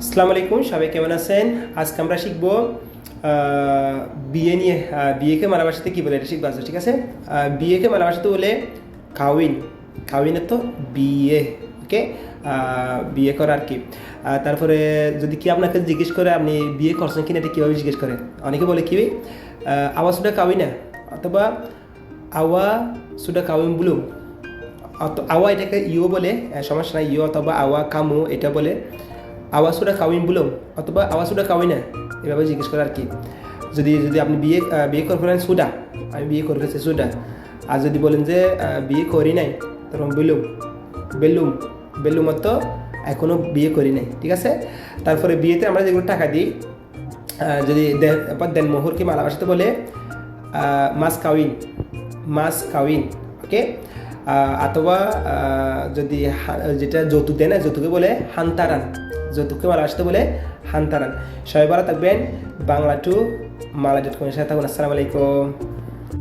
আসসালামু আলাইকুম সবাই কেমন আছেন? আজকে আমরা শিখব বিয়ে নিয়ে বিয়েকে মালা ভাষাতে কী বলে এটা শিখব আজকে, ঠিক আছে? বিয়েকে মালা ভাষাতে বলে কাউইন। কাউইনের তো বিয়ে ওকে? বিয়ে করা আর কি তারপরে যদি কি আপনাকে জিজ্ঞেস করে আপনি বিয়ে করছেন কিনা এটা কীভাবে জিজ্ঞেস করে? অনেকে বলে কি আহ, আওয়া সুডা কাউইনা অথবা আওয়া সুডা কাউইন বুলুম আওয়া এটাকে ইও বলে সমস্যা নাই ইও অথবা আওয়া কামু এটা বলে। আওয়া সুডা কাউইন বুলুম অথবা আওয়া সুডা কাউইনা এভাবে জিজ্ঞেস করে আর কি? যদি যদি আপনি বিয়ে বিয়ে করবেন সুডা আমি বিয়ে করে ফেলছি সুডা আর যদি বলেন যে বিয়ে করি নাই, তখন বেলুম বেলুম বেলুম তো এখনও বিয়ে করি নাই, ঠিক আছে? তারপরে বিয়েতে আমরা যেগুলো টাকা দিই যদি দেন মোহরকে মালা ভাষাতে বলে মাস কাউইন মাস কাউইন ওকে অথবা যদি যেটা যৌতুক দেয় না, যৌতুকে বলে হান্তারান। যৌতুককে মালা আসতে বলে হান্তারান। সবাই ভালো থাকবেন। বাংলা টু মালা ডট কমের সাথে থাকুন। আসসালামু আলাইকুম।